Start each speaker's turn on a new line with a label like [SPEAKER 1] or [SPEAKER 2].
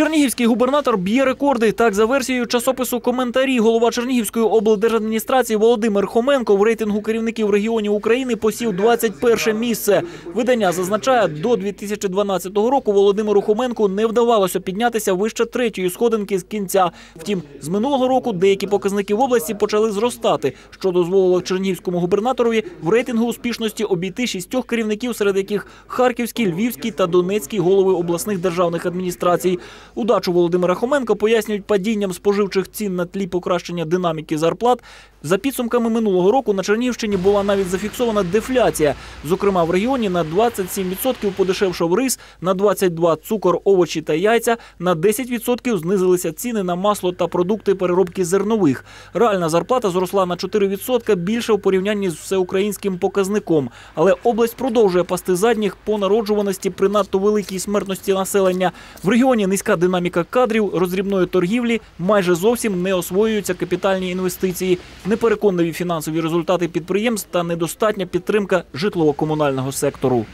[SPEAKER 1] Чернігівський губернатор б'є рекорди. Так, за версією часопису коментарі, голова Чернігівської облдержадміністрації Володимир Хоменко в рейтингу керівників регіонів України посів 21 місце. Видання зазначає, до 2012 року Володимиру Хоменку не вдавалося піднятися вище третьої сходинки з кінця. Втім, з минулого року деякі показники в області почали зростати, що дозволило Чернігівському губернаторові в рейтингу успішності обійти шістьох керівників, серед яких Харківський, Львівський та Донецький голови обласних державних адміністрацій. Удачу Володимира Хоменка пояснюють падінням споживчих цін на тлі покращення динаміки зарплат. За підсумками минулого року на Чернігівщині була навіть зафіксована дефляція. Зокрема, в регіоні на 27% подешевшав рис, на 22% – цукор, овочі та яйця, на 10% знизилися ціни на масло та продукти переробки зернових. Реальна зарплата зросла на 4% більше у порівнянні з всеукраїнським показником. Але область продовжує пасти задніх по народжуваності при надто великій смертності населення. В регіоні низька динаміка кадрів, роздрібної торгівлі, майже зовсім не освоюються капітальні інвестиції, непереконливі фінансові результати підприємств та недостатня підтримка житлово-комунального сектору.